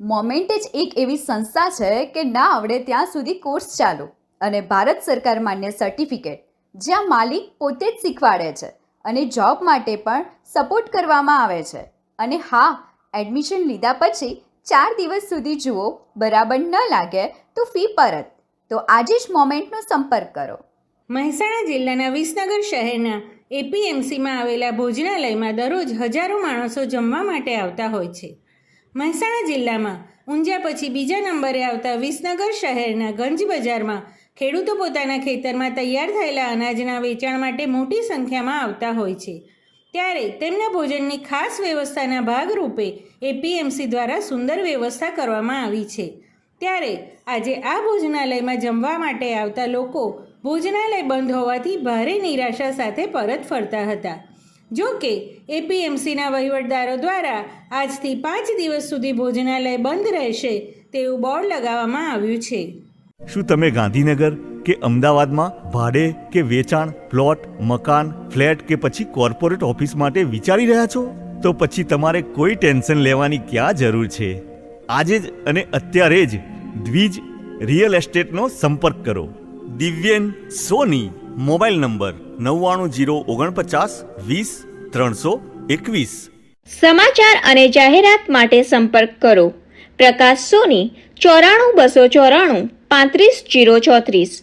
Moment જ એક એવી સંસ્થા છે કે ના આવડે ત્યાં સુધી કોર્સ ચાલુ અને ભારત સરકાર માન્ય સર્ટિફિકેટ જ્યાં માલિક પોતે જ શીખવાડે છે અને જોબ માટે પણ સપોર્ટ કરવામાં આવે છે. અને હા એડમિશન લીધા પછી ચાર દિવસ સુધી જુઓ, બરાબર ન લાગે તો ફી પરત. તો આજે જ મોમેન્ટનો સંપર્ક કરો. મહેસાણા જિલ્લાના વિસનગર શહેરના એપીએમસીમાં આવેલા ભોજનાલયમાં દરરોજ હજારો માણસો જમવા માટે આવતા હોય છે. મહેસાણા જિલ્લામાં ઊંઝા પછી બીજા નંબરે આવતા વિસનગર શહેરના ગંજ બજારમાં ખેડૂતો પોતાના ખેતરમાં તૈયાર થયેલા અનાજના વેચાણ માટે મોટી સંખ્યામાં આવતા હોય છે. ત્યારે તેમના ભોજનની ખાસ વ્યવસ્થાના ભાગરૂપે એપીએમસી દ્વારા સુંદર વ્યવસ્થા કરવામાં આવી છે. ત્યારે આજે આ ભોજનાલયમાં જમવા માટે આવતા લોકો ભોજનાલય બંધ હોવાથી ભારે નિરાશા સાથે પરત ફરતા હતા. જો કે એપીએમસીના વહીવટદારો દ્વારા આજથી પાંચ દિવસ સુધી ભોજનાલય બંધ રહેશે તેવું બોર્ડ લગાવવામાં આવ્યું છે. શું તમે ગાંધીનગર કે અમદાવાદમાં ભાડે કે વેચાણ, પ્લોટ, મકાન, ફ્લેટ કે પછી કોર્પોરેટ ઓફિસ માટે વિચારી રહ્યા છો? તો પછી તમારે કોઈ ટેન્શન લેવાની ક્યાં જરૂર છે? આજે જ અને અત્યારે જ દ્વિજ રિયલ એસ્ટેટનો સંપર્ક કરો. દિવ્યેન સોની, મોબાઈલ નંબર નવ્વાણું જીરો ઓગણપચાસ વીસ ત્રણસો એકવીસ. સમાચાર અને જાહેરાત માટે સંપર્ક કરો. પ્રકાશ સોની, ચોરાણું બસો ચોરાણું પાંત્રીસ જીરો ચોત્રીસ.